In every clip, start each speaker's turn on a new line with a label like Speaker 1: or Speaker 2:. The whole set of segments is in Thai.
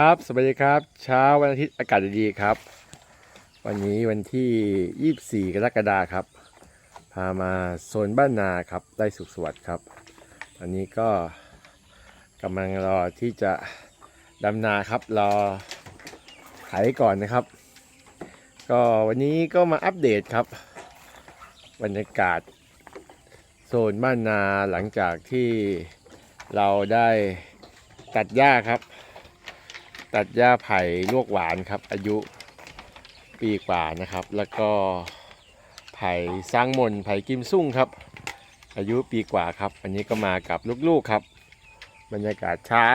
Speaker 1: ครับ สวัสดีครับ เช้าวันอาทิตย์อากาศดีครับ วันนี้วันที่ 24 กรกฎาคมครับ พามาโซนบ้านนาครับได้สุขสวัสดิ์ครับวันนี้ก็กำลังรอที่จะดำนาครับ รอไถก่อนนะครับ ก็วันนี้ก็มาอัปเดตครับบรรยากาศโซนบ้านนาหลังจากที่เราได้ตัดหญ้าครับ ตัดหญ้าไผ่ลวกหวานครับ อายุปีกว่านะครับ แล้วก็ไผ่สร้างมนไผ่กิมซุ่งครับ อายุปีกว่าครับ อันนี้ก็มากับลูกๆครับ บรรยากาศเช้า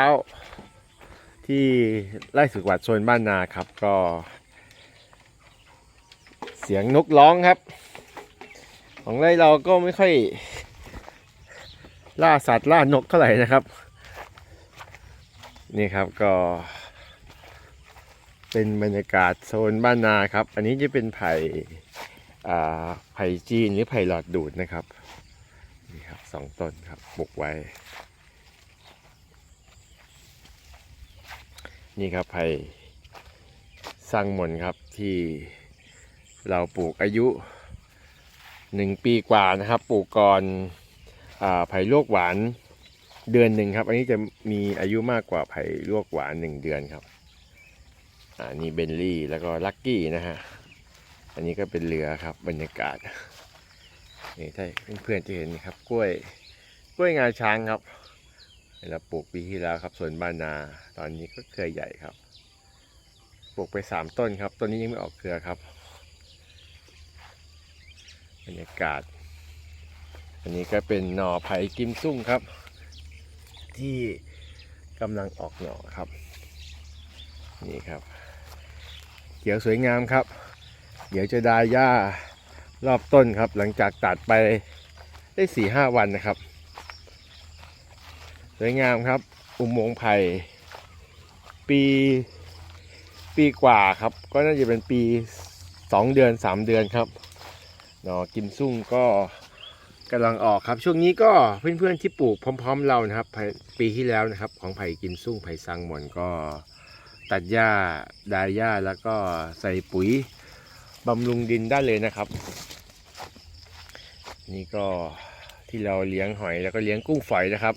Speaker 1: ที่ไร่สุขวัดโซนบ้านนาครับก็ เสียงนกร้องครับ ของไร่เราก็ไม่ค่อย ล่าสัตว์ล่านกเท่าไหร่นะครับ นี่ครับก็ เป็นบรรยากาศโซนบ้านนาครับ อันนี้จะเป็นไผ่อ่าไผ่จีนหรือไผ่หลอดดูดนะครับนี่ครับสองต้นครับปลูกไว้ นี่ครับไผ่สร้างมนครับที่เราปลูกอายุหนึ่งปีกว่านะครับปลูกก่อนอาไผ่ลวกหวานเดือนหนึ่งครับ อันนี้จะมีอายุมากกว่าไผ่ลวกหวานหนึ่งเดือนครับ อ่านี่เบนลี่แล้วก็ลักกี้นะฮะ อันนี้ก็เป็นเรือครับบรรยากาศ นี่ถ้าเพื่อนๆจะเห็นครับกล้วยกล้วยงาช้างครับเราปลูกปีที่แล้วครับสวนบ้านนา ตอนนี้ก็เครือใหญ่ครับ ปลูกไปสามต้นครับ ต้นนี้ยังไม่ออกเครือครับ บรรยากาศ อันนี้ก็เป็นหน่อไผ่กิมซุ่งครับ ที่กำลังออกหน่อครับ นี่ครับ ขียวสวยงามครับ เดี๋ยวจะได้หญ้ารอบต้นครับ หลังจากตัดไปได้สี่ห้าวันนะครับ สวยงามครับ อุโมงค์ไผ่ปีปีกว่าครับ ก็น่าจะเป็นปีสองเดือนสามเดือนครับหนอกิมซุ่งก็กำลังออกครับ ช่วงนี้ก็เพื่อนๆที่ปลูกพร้อม ๆ เรานะครับ ปีที่แล้วนะครับ ของไผ่กิมซุ่งไผ่ซังหมอนก็ ตัดหญ้าดายหญ้าแล้วก็ใส่ปุ๋ยบำรุงดินได้เลยนะครับ นี่ก็ที่เราเลี้ยงหอยแล้วก็เลี้ยงกุ้งฝอยนะครับ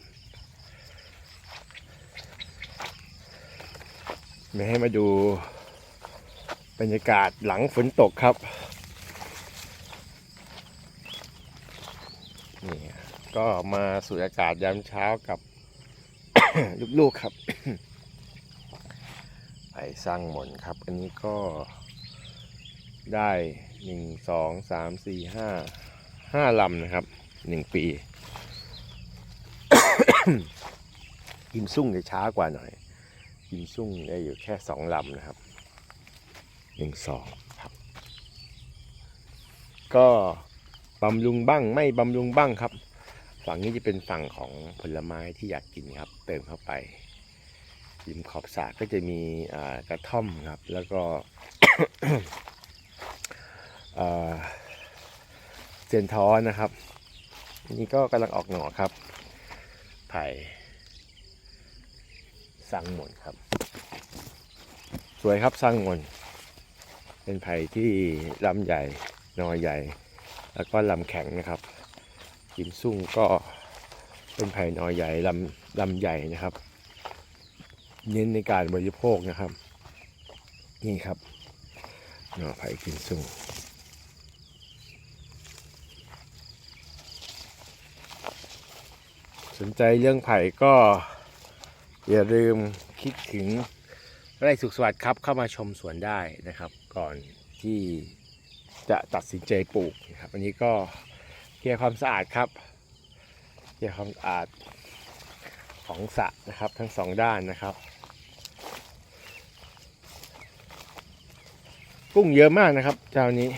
Speaker 1: ไม่ให้มาดูบรรยากาศหลังฝนตกครับนี่ก็มาสูดอากาศยามเช้ากับ ลูกๆครับ ไผ่สร้างหมนครับ อันนี้ก็ได้หนึ่งสองสามสี่ห้าห้าลำนะครับหนึ่งปีกิมซุ่งจะช้ากว่าหน่อยกิมซุ่งได้อยู่แค่สองลำนะครับหนึ่งสองครับ ก็บำรุงบ้างไม่บำรุงบ้างครับ ฝั่งนี้จะเป็นฝั่งของผลไม้ที่อยากกินครับ เติมเข้าไป ริมขอบสระก็จะมีกระท่อมครับ แล้วก็เซียนท้อนะครับ นี่ก็กำลังออกหน่อครับไผ่สังหมนครับ สวยครับสังหมนเป็นไผ่ที่ลำใหญ่หนอใหญ่ แล้วก็ลำแข็งนะครับกิมซุ่งก็เป็นไผ่หนอใหญ่ลำลำใหญ่นะครับ เน้นในการบริโภคนะครับ นี่ครับหน่อไผ่กินซุ่งสนใจเรื่องไผ่ก็อย่าลืมคิดถึงไร่สุขสวัสดิ์ครับเข้ามาชมสวนได้นะครับ ก่อนที่จะตัดสินใจปลูกนะครับอันนี้ก็เคลียร์ความสะอาดครับเคลียร์ความสะอาดของสระนะครับทั้งสองด้านนะครับ กุ้งเยอะมากนะครับเจ้านี้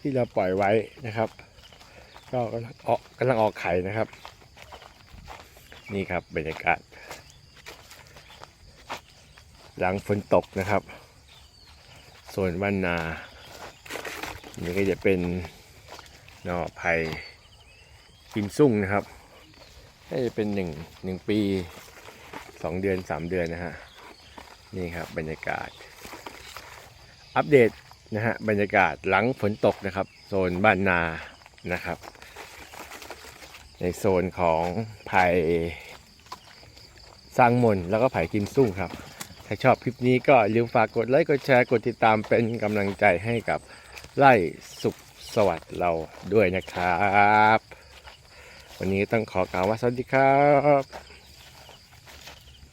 Speaker 1: ที่เราปล่อยไว้นะครับ ก็กำลังออกกำลังออกไข่นะครับ นี่ครับบรรยากาศ หลังฝนตกนะครับส่วนบ้านนานี่ก็จะเป็นหน่อไผ่กิมซุ่งนะครับน่าจะเป็นหนึ่งหนึ่งปีสองเดือนสามเดือนนะฮะนี่ครับบรรยากาศ อัปเดตนะฮะบรรยากาศหลังฝนตกนะครับ โซนบ้านนานะครับ ในโซนของไผ่สร้างมนแล้วก็ไผ่กิมซุ่งครับ ถ้าชอบคลิปนี้ก็ลืมฝากกดไลค์กดแชร์กดติดตามเป็นกำลังใจให้กับไล่สุขสวัสดิ์เราด้วยนะครับ วันนี้ต้องขอกล่าวว่าสวัสดีครับ